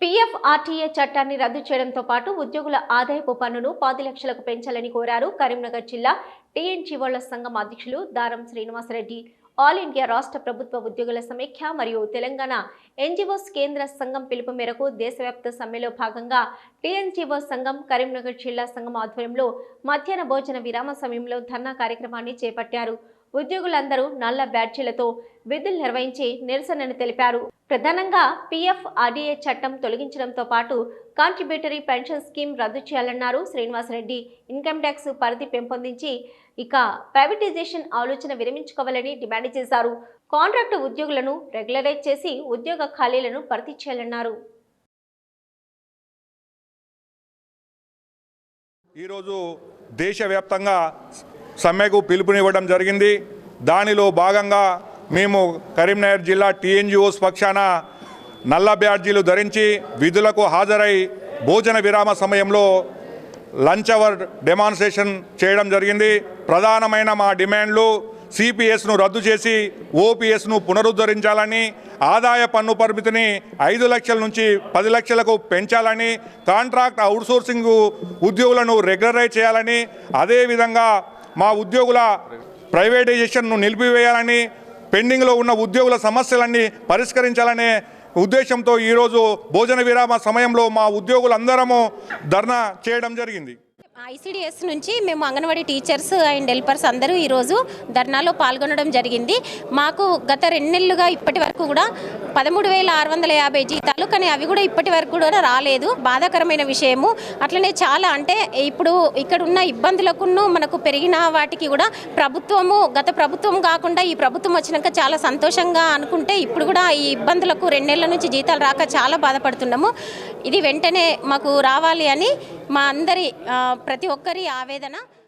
PF RTA చట్టాన్ని రద్దు చేయడంతో పాటు ఉద్యోగుల ఆదాయపు పన్నును పది లక్షలకు పెంచాలని కోరారు కరీంనగర్ జిల్లా టీఎన్జీఓల సంఘం అధ్యక్షులు దారం శ్రీనివాసరెడ్డి. ఆల్ ఇండియా రాష్ట్ర ప్రభుత్వ ఉద్యోగుల సమైక్య మరియు తెలంగాణ ఎన్జీఓస్ కేంద్ర సంఘం పిలుపు మేరకు దేశవ్యాప్త సమ్మెలో భాగంగా టీఎన్జీఓ సంఘం కరీంనగర్ జిల్లా సంఘం ఆధ్వర్యంలో మధ్యాహ్న భోజన విరామ సమయంలో ధర్నా కార్యక్రమాన్ని చేపట్టారు. ఉద్యోగులందరూ నల్ల బ్యాడ్జీలతో విధులు నిర్వహించి నిరసనను తెలిపారు. ప్రధానంగా పీఎఫ్ ఆర్డీఏ చట్టం తొలగించడంతో పాటు కాంట్రిబ్యూటరీ పెన్షన్ స్కీమ్ రద్దు చేయాలన్నారు శ్రీనివాసరెడ్డి ఇన్కమ్ ట్యాక్స్ పరిధి పెంపొందించి ఇక ప్రైవేటైజేషన్ ఆలోచన విరమించుకోవాలని డిమాండ్ చేశారు. కాంట్రాక్టు ఉద్యోగులను రెగ్యులరైజ్ చేసి ఉద్యోగ ఖాళీలను భర్తీ చేయాలన్నారు. ఈరోజు దేశవ్యాప్తంగా సమ్మెకు పిలుపునివ్వడం జరిగింది. దానిలో భాగంగా మేము కరీంనగర్ జిల్లా టీఎన్జిఓస్ పక్షాన నల్ల బ్యాడ్జీలు ధరించి విధులకు హాజరై భోజన విరామ సమయంలో లంచ్ అవర్ డెమాన్స్ట్రేషన్ చేయడం జరిగింది. ప్రధానమైన మా డిమాండ్లు సిపిఎస్ను రద్దు చేసి ఓపీఎస్ను పునరుద్ధరించాలని ఆదాయ పన్ను పరిమితిని ఐదు లక్షల నుంచి పది లక్షలకు పెంచాలని కాంట్రాక్ట్ అవుట్సోర్సింగ్ ఉద్యోగులను రెగ్యులరైజ్ చేయాలని అదేవిధంగా మా ఉద్యోగుల ప్రైవేటైజేషన్ను నిలిపివేయాలని పెండింగ్లో ఉన్న ఉద్యోగుల సమస్యలన్నీ పరిష్కరించాలనే ఉద్దేశంతో ఈరోజు భోజన విరామ సమయంలో మా ఉద్యోగులందరము ధర్నా చేయడం జరిగింది. ఐసిడిఎస్ నుంచి మేము అంగన్వాడీ టీచర్స్ అండ్ హెల్పర్స్ అందరూ ఈరోజు ధర్నాలో పాల్గొనడం జరిగింది. మాకు గత రెండు నెలలుగా ఇప్పటి వరకు కూడా పదమూడు వేల ఆరు వందల యాభై జీతాలు కానీ అవి కూడా ఇప్పటి వరకు కూడా రాలేదు. బాధాకరమైన విషయము. అట్లనే చాలా అంటే ఇప్పుడు ఇక్కడ ఉన్న ఇబ్బందులకును మనకు పెరిగిన వాటికి కూడా ప్రభుత్వము గత ప్రభుత్వం కాకుండా ఈ ప్రభుత్వం వచ్చినాక చాలా సంతోషంగా అనుకుంటే ఇప్పుడు కూడా ఈ ఇబ్బందులకు రెండు నెలల నుంచి జీతాలు రాక చాలా బాధపడుతున్నాము. ఇది వెంటనే మాకు రావాలి అని మా అందరి ప్రతి ఒక్కరి ఆవేదన.